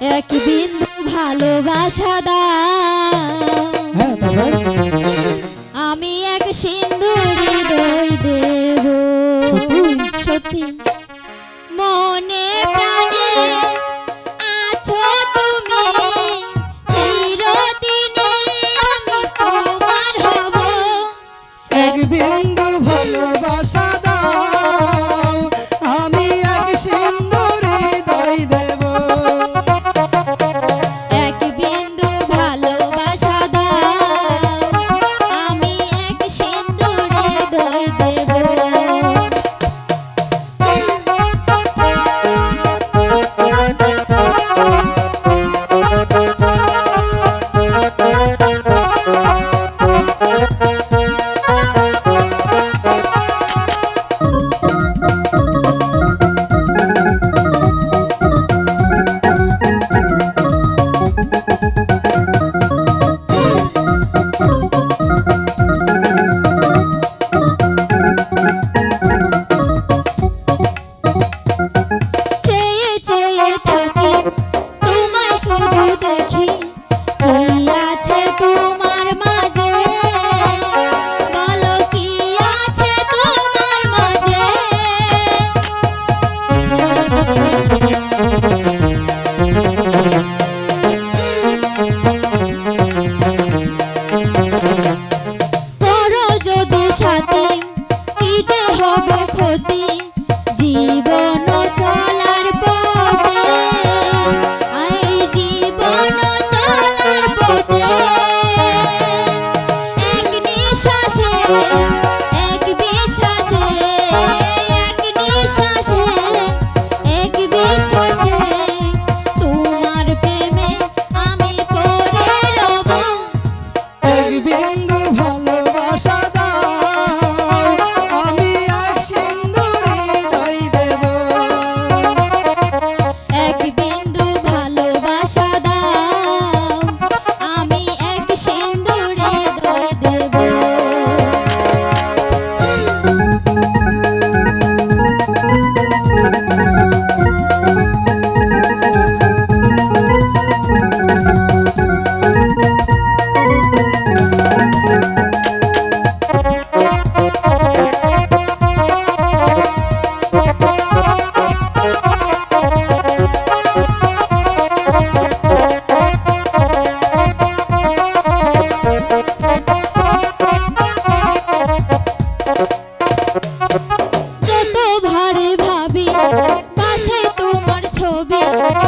এক বিন্দু ভালোবাসা হ্যাঁ, দাও। আমি এক সিন্দুর দই দেব। সত্যি। মনে প্রাণে take oh ছবি